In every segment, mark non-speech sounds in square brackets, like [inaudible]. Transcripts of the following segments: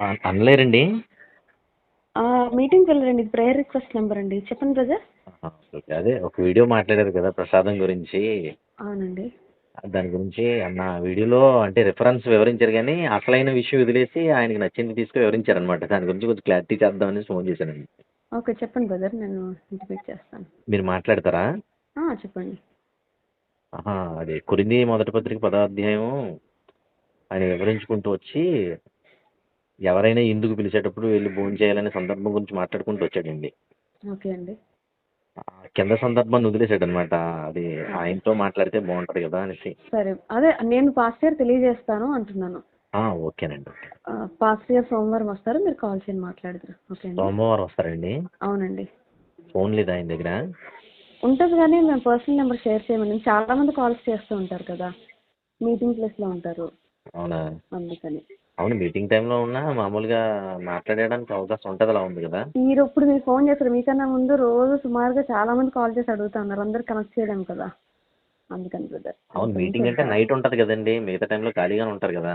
అనలేరండి. మీటింగ్కి వెళ్ళరండి. ఇది ప్రేయర్ రిక్వెస్ట్ నెంబర్ అండి. చెప్పండి బ్రదర్. అదే ఒక వీడియో మాట్లాడారు కదా ప్రసాదం గురించి. అవునండి. దాని గురించి అన్న వీడియోలో అంటే రిఫరెన్స్ వివరించారు కానీ అసలైన విషయం వదిలేసి ఆయనకి నచ్చింది తీసుకు వివరించారు అనమాట దాని గురించి కొంచెం క్లారిటీ చేద్దామని ఫోన్ చేశానండి. ఓకే చెప్పండి బ్రదర్. నేను ఇంటిమేట్ చేస్తాను. మీరు మాట్లాడతారా? చెప్పండి. అది కొరింది మొదటి పత్రిక పదో అధ్యాయం ఆయన వివరించుకుంటూ వచ్చి ఎవరైనా ఇందుకు పిలిచేటప్పుడు వెళ్ళి భోజనం చేయాలనే సందర్భం గురించి మాట్లాడుకుంటూ వచ్చాడండి. ఓకే అండి. కింద సందర్భాన్ని వదిలేసాడు అనమాట అది ఆయనతో మాట్లాడితే బాగుంటది కదా అనేసి. సరే అదే నేను పాస్ట్ ఇయర్ తెలియజేస్తాను అంటున్నాను. ఆ, ఓకేనండి ఓకే. పాస్ట్ ఇయర్ సోమవారం వస్తారు మీరు కాల్ చేయండి మాట్లాడదురు. ఓకే అండి. సోమవారం వస్తారండి? అవునండి. ఫోన్ లేదా ఆయన దగ్గర? ఉంటుంది కానీ మేము పర్సనల్ నెంబర్ షేర్ చేయమని చాలా మంది కాల్స్ చేస్తూ ఉంటారు కదా మీటింగ్ ప్లేస్లో ఉంటారు. అవునా? అందుకని. అవును మీటింగ్ టైంలో ఉన్నా మామూలుగా మాట్లాడడానికి అవకాశం ఉంటుంది అలా ఉంది కదా? మీరు ఇప్పుడు మీరు ఫోన్ చేస్తారు మీకన్నా ముందు రోజు సుమారుగా చాలా మంది కాల్ చేసి అడుగుతా ఉన్నారు అందరు కనెక్ట్ చేయలేము కదా? అందుకని బ్రదర్. అవును మీటింగ్ అంటే నైట్ ఉంటుంది కదండి. మిగతా టైంలో ఖాళీగానే ఉంటారు కదా?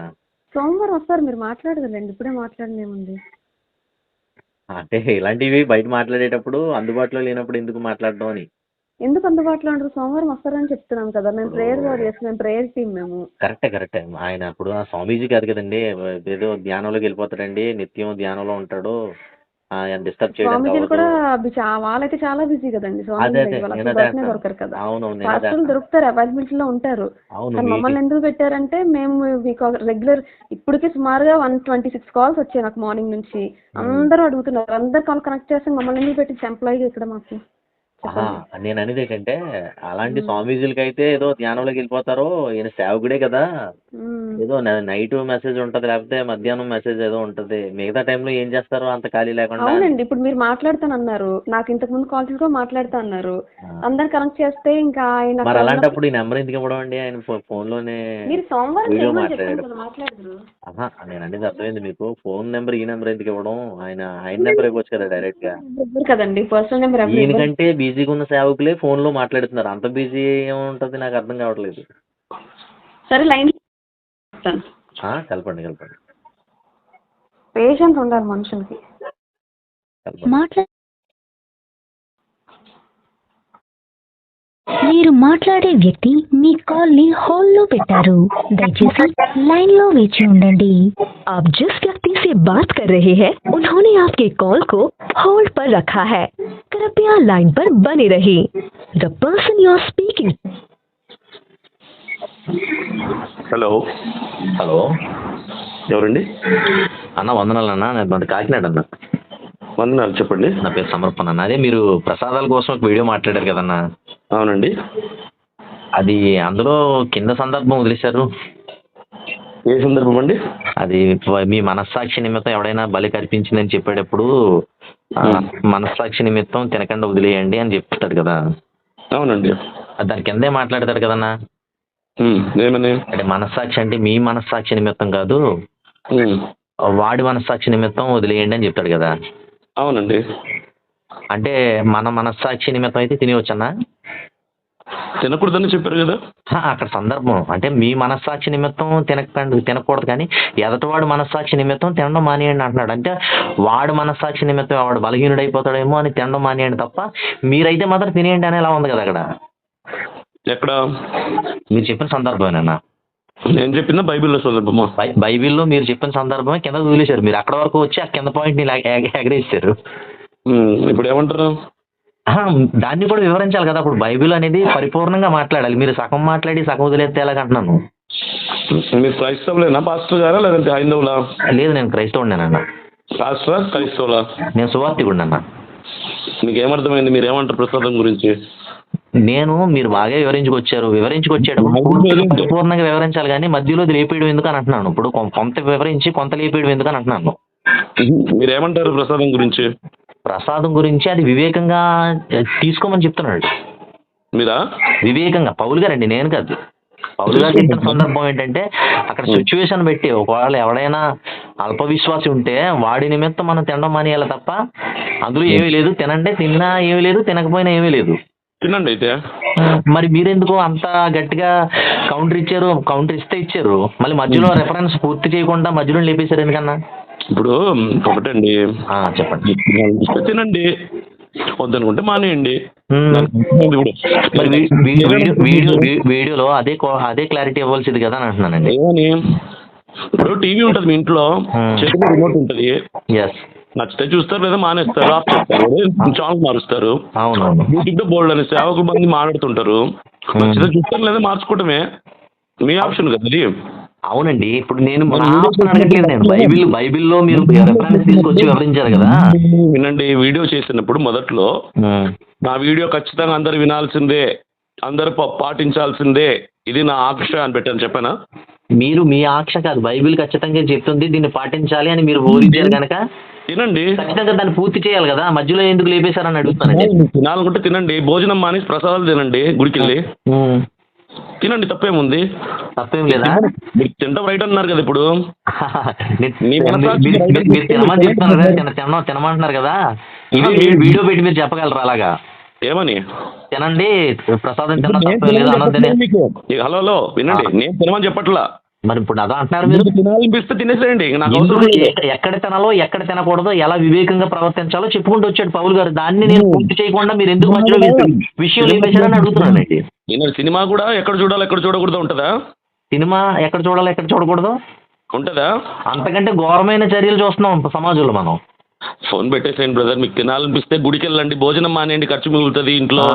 సోమవారం వస్తారు. మీరు మాట్లాడదులేండి ఇప్పుడే మాట్లాడలేముంది అంటే ఇలాంటివి బయట మాట్లాడేటప్పుడు అందుబాటులో లేనప్పుడు ఎందుకు మాట్లాడడం అని? ఎందుకు అందుబాటులో ఉంటారు సోమవారం వస్తారని చెప్తున్నాం కదా. మేము ప్రేయర్ వారియర్స్ మేము ప్రేయర్ టీమ్ మేము. కరెక్టే కరెక్టే. ఆయన అప్పుడు ఆ స్వామీజీ కాదు కదండి. ఏదో ధ్యానంలోకి వెళ్ళిపోతాడండి. నిత్యం ధ్యానంలో ఉంటాడు. డిస్టర్బ్ కూడా వాళ్ళైతే చాలా బిజీ కదండి. అంటాను. దొరకరు కదా. పాస్టర్లు. దొరుకుతారు. అవైలబిలిటీ లో ఉంటారు మమ్మల్ని ఎందుకు పెట్టారంటే మేము మీకు రెగ్యులర్ ఇప్పటికే సుమారుగా వన్ ట్వంటీ సిక్స్ కాల్స్ వచ్చాయి నాకు మార్నింగ్ నుంచి. అందరూ అడుగుతున్నారు. అందరు కాల్ కనెక్ట్ చేస్తే మమ్మల్ని ఎందుకు పెట్టించి ఎంప్లాయీ ఇక్కడ మాకు. ఆహా, చెప్పండి. నేను అనేది ఏంటంటే అలాంటి. స్వామీజీలకి అయితే ఏదో ధ్యానంలోకి వెళ్ళిపోతారు ఈయన సేవకుడే కదా. ఏదో నైట్ మెసేజ్ ఉంటది లేకపోతే మధ్యాహ్నం మెసేజ్ ఏదో ఉంటది. మిగతా టైంలో ఏం చేస్తారు అంత ఖాళీ లేకుండా అవునండి. ఇప్పుడు మీరు మాట్లాడతానన్నారు. నాకు ఇంతకు ముందు కాల్స్ కూడా మాట్లాడుతా అన్నారు ఆ. అందరు కనెక్ట్ చేస్తే ఇంకా ఆయన మరి అక్కడ అలాంటప్పుడు ఈ నెంబర్ ఎందుకు ఇవ్వడం అండి? ఆయన ఫో- phone లోనే మీరు సోమవారం వీడియో చేయమని చెప్పాను మాట్లాడాడు. కదా మాట్లాడదురు ఆహా నేను అనేది అర్థమైంది మీకు. ఫోన్ నెంబర్ ఈ నెంబర్ ఎందుకు ఇవ్వడం? ఆయన ఆయన నెంబర్ ఇవ్వచ్చు కదా డైరెక్ట్గా కదండి. పర్సనల్ నెంబర్ ఎవరు ఇవ్వరు. ఈయనకంటే బిజీగా ఉన్న సేవకులే ఫోన్లో మాట్లాడుతున్నారు. అంత బిజీ ఏముంటది నాకు అర్థం కావట్లేదు. సరే లైన్ ఆ, కలపండి కలపండి. పేషెన్స్ ఉండాలి మనుషులకి. మీరు మాట్లాడే వ్యక్తి మీ కాల్ ని హోల్డ్ లో పెట్టారు దయచేసి లైన్ లో వేచి ఉండండి आप जिस व्यक्ति से बात कर रहे हैं उन्होंने आपके कॉल को होल्ड पर रखा है कृपया लाइन पर बने रहिए the person you are speaking hello hello ఎవరండి అన్న వందనాలు అన్న నేను మన కాకినాడ అన్న వందనాలు చెప్పండి నా పేరు సమర్పణ అన్న అదే మీరు ప్రసాదాల కోసం ఒక వీడియో మాట్లాడారు కదన్న అవునండి. అది అందులో కింద సందర్భం వదిలేశారు. ఏ సందర్భం అండి? అది మీ మనస్సాక్షి నిమిత్తం ఎవడైనా బలి కల్పించిందని చెప్పేటప్పుడు మనస్సాక్షి నిమిత్తం తినకుండా వదిలేయండి అని చెప్తాడు కదా. అవునండి. దాని కిందే మాట్లాడతాడు కదన్నా. ఏమని? అంటే మనస్సాక్షి అంటే మీ మనస్సాక్షి నిమిత్తం కాదు. వాడి మనస్సాక్షి నిమిత్తం వదిలేయండి అని చెప్తాడు కదా. అవునండి. అంటే మన మనస్సాక్షి నిమిత్తం అయితే తినేవచ్చన్నా తినకూడదని చెప్పారు కదా? అక్కడ సందర్భం. అంటే మీ మనస్సాక్షి నిమిత్తం తినకండి తినకూడదు కానీ ఎదటివాడు మనస్సాక్షి నిమిత్తం తినడం మానేయండి అంటున్నాడు. అంటే వాడు మనస్సాక్షి నిమిత్తం వాడు బలహీనుడు అయిపోతాడేమో అని తినడం మానేయండి తప్ప మీరైతే మాత్రం తినేయండి అనేలా ఉంది కదా అక్కడ? ఎక్కడ? మీరు చెప్పిన సందర్భమేనన్నా నేను చెప్పిన బైబిల్లో సందర్భమా? బై బైబిల్లో మీరు చెప్పిన సందర్భమే కింద వదిలేశారు. మీరు అక్కడ వరకు వచ్చి ఆ కింద పాయింట్ని ఎగరేసారు ఇప్పుడు ఏమంటారు? దాన్ని కూడా వివరించాలి కదా అప్పుడు. బైబిల్ అనేది పరిపూర్ణంగా మాట్లాడాలి. మీరు సగం మాట్లాడి సగం వదిలేస్తే ఎలాగంటున్నాను? మీరు క్రైస్తవులేనా పాస్టర్ గారా లేదంటే హైందవులా? లేదు నేను క్రైస్తవుడినేనన్న. పాస్టరా క్రైస్తవులా? నేను సువార్థికుడినన్న. మీకు ఏమర్థమైంది మీరు ఏమంటారు ప్రసాదం గురించి? నేను మీరు బాగా వివరించుకొచ్చారు. వివరించుకొచ్చేటప్పుడు పూర్తిగా పరిపూర్ణంగా వివరించాలి కానీ మధ్యలో లేపేయడం ఎందుకు అని అంటున్నాను. ఇప్పుడు కొంత వివరించి కొంత లేపేయడం ఎందుకు అని అంటున్నాను. మీరు ఏమంటారు ప్రసాదం గురించి? ప్రసాదం గురించి అది వివేకంగా తీసుకోమని చెప్తున్నాడు. మీరా? వివేకంగా. పౌలు గారండి నేను కాదు. పౌలు గారు చెప్పిన సందర్భం ఏంటంటే అక్కడ సిచ్యువేషన్ పెట్టి ఒకవేళ ఎవడైనా అల్ప విశ్వాసి ఉంటే వాడి నిమిత్తం మనం తినడం మానేయాలి తప్ప అందులో ఏమీ లేదు. తినండి తిన్నా ఏమీ లేదు తినకపోయినా ఏమీ లేదు. తినండి అయితే. మరి మీరెందుకు అంత గట్టిగా కౌంటర్ ఇచ్చారు? కౌంటర్ ఇస్తే ఇచ్చారు. మళ్ళీ మధ్యలో రెఫరెన్స్ పూర్తి చేయకుండా మధ్యలో లేపేశారు ఎందుకన్నా? ఇప్పుడు ఒకటండి. చెప్పండి. ఇస్తే తినండి. వద్దనుకుంటే మానేయండి. వీడియోలో అదే అదే క్లారిటీ ఇవ్వాల్సింది కదా అని అంటున్నానండి. ఇప్పుడు టీవీ ఉంటుంది మీ ఇంట్లో. చేతిలో రిమోట్ ఉంటుంది. నచ్చితే చూస్తారు లేదా మానేస్తారు ఆఫ్ చేస్తారు ఛానల్ మారుస్తారు. యూట్యూబ్లో బోల్డ్ అని సేవకులు మంది మాట్లాడుతుంటారు. నచ్చితే చూస్తారు లేదా మార్చుకోవటమే. మీ ఆప్షన్ కదా అవునండి. ఇప్పుడు నేను అడగట్లేదు బైబిల్ బైబిల్లో మీరు రెఫరెన్స్ తీసుకొచ్చి వివరించారు కదా. వినండి. వీడియో చేసినప్పుడు మొదట్లో. నా వీడియో ఖచ్చితంగా అందరు వినాల్సిందే అందరు పాటించాల్సిందే. ఇది నా ఆక్ష అని పెట్టాను. చెప్పానా? మీరు మీ ఆక్ష కాదు. బైబిల్ ఖచ్చితంగా చెప్తుంది దీన్ని పాటించాలి అని మీరు బోధించారు కనుక తినండి. ఖచ్చితంగా దాన్ని పూర్తి చేయాలి కదా. మధ్యలో ఎందుకు లేపేశారని అడుగుతానండి తినాలనుకుంటే తినండి. భోజనం మానేసి ప్రసాదాలు తినండి గుడికి వెళ్ళి మ్మ్. తినండి తప్పేముంది? తప్పేం లేదా? మీరు తింటాం రైట్ అన్నారు కదా ఇప్పుడు. [laughs] మీరు- తినమని చెప్తున్నారు కదా తిన తిన తినమంటున్నారు కదా. ఇది వీడియో పెట్టి మీరు చెప్పగలరా అలాగా? ఏమని? తినండి ప్రసాదం తినే హలో హలో వినండి నేను తినమని చెప్పట్లా? మరి ఇప్పుడు అదా అంటున్నారు మీరు. తినాలనిపిస్తే తినేసేయండి. నాకు అవసరం ఎక్కడ తినాలో ఎక్కడ తినకూడదో ఎలా వివేకంగా ప్రవర్తించాలో చెప్పుకుంటూ వచ్చాడు పౌల్ గారు. దాన్ని నేను పూర్తి చేయకుండా మీరు ఎందుకు మధ్యలో విషయం- లేపేశారని అడుగుతున్నానండి నేను సినిమా కూడా ఎక్కడ చూడాలి ఎక్కడ చూడకూడదు ఉంటుందా? సినిమా ఎక్కడ చూడాలో ఎక్కడ చూడకూడదు? ఉంటుందా? అంతకంటే ఘోరమైన చర్యలు చూస్తున్నాం సమాజంలో మనం. ఫోన్ పెట్టేసేయండి బ్రదర్. మీకు తినాలనిపిస్తే గుడికి వెళ్ళండి భోజనం మానేయండి ఖర్చు మిగులుతుంది ఇంట్లో.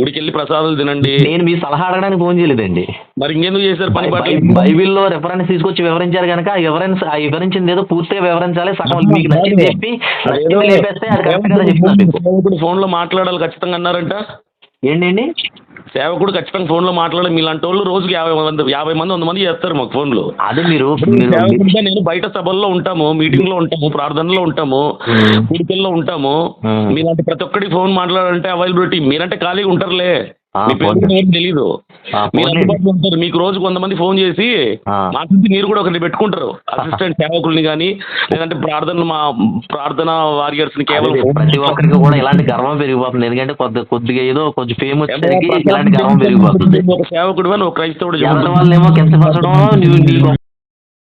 గుడికి వెళ్ళి ప్రసాదాలు తినండి. నేను మీ సలహా అడగడానికి ఫోన్ చేయలేదండి. మరి ఇంకెందుకు చేశారు పని పాట బైబిల్లో రెఫరెన్స్ తీసుకొచ్చి వివరించారు కనుక ఆ వివరెన్స్ ఆ వివరించింది ఏదో పూర్తిగా వివరించాలి. సగం మీకు నచ్చింది చెప్పి లేపేస్తే అది కరెక్ట్ కదా చెప్తున్నాను మీకు. సేవకుడు ఫోన్లో మాట్లాడాలి ఖచ్చితంగా అన్నారంట? ఏంటండి? సేవకుడు ఖచ్చితంగా ఫోన్లో మాట్లాడాలి మీలాంటి వాళ్ళు రోజుకి యాభై మంది యాభై మంది వంద మంది చేస్తారు మాకు ఫోన్లు. అదే మీరు సేవకుడిగా నేను బయట సభల్లో ఉంటాము మీటింగ్లో ఉంటాము ప్రార్థనలో ఉంటాము. కూడికల్లో ఉంటాము. మీలాంటి ప్రతి ఒక్కరికి ఫోన్ మాట్లాడాలంటే అవైలబిలిటీ. మీరంటే ఖాళీగా ఉంటారులే. తెలీదు. మీరు అందుబాటులో ఉంటారు. మీకు రోజు కొంతమంది ఫోన్ చేసి. మాకు మీరు కూడా ఒకరిని పెట్టుకుంటారు. అసిస్టెంట్ [laughs] సేవకుల్ని కానీ లేదంటే ప్రార్థనలు మా ప్రార్థన వారియర్స్ని కేవలం ప్రతి ఒక్కరికి కూడా ఇలాంటి గర్వం పెరిగిపోతుంది. ఎందుకంటే కొద్ది కొద్దిగా ఏదో కొంచెం ఫేమ్ వచ్చేసరికి ఇలాంటి గర్వం పెరిగిపోతుంది ఒక సేవకుడు అని ఒక క్రైస్తవుడు చెబుతాడు. వాళ్ళేమో కించపరచడం నువ్వు నీ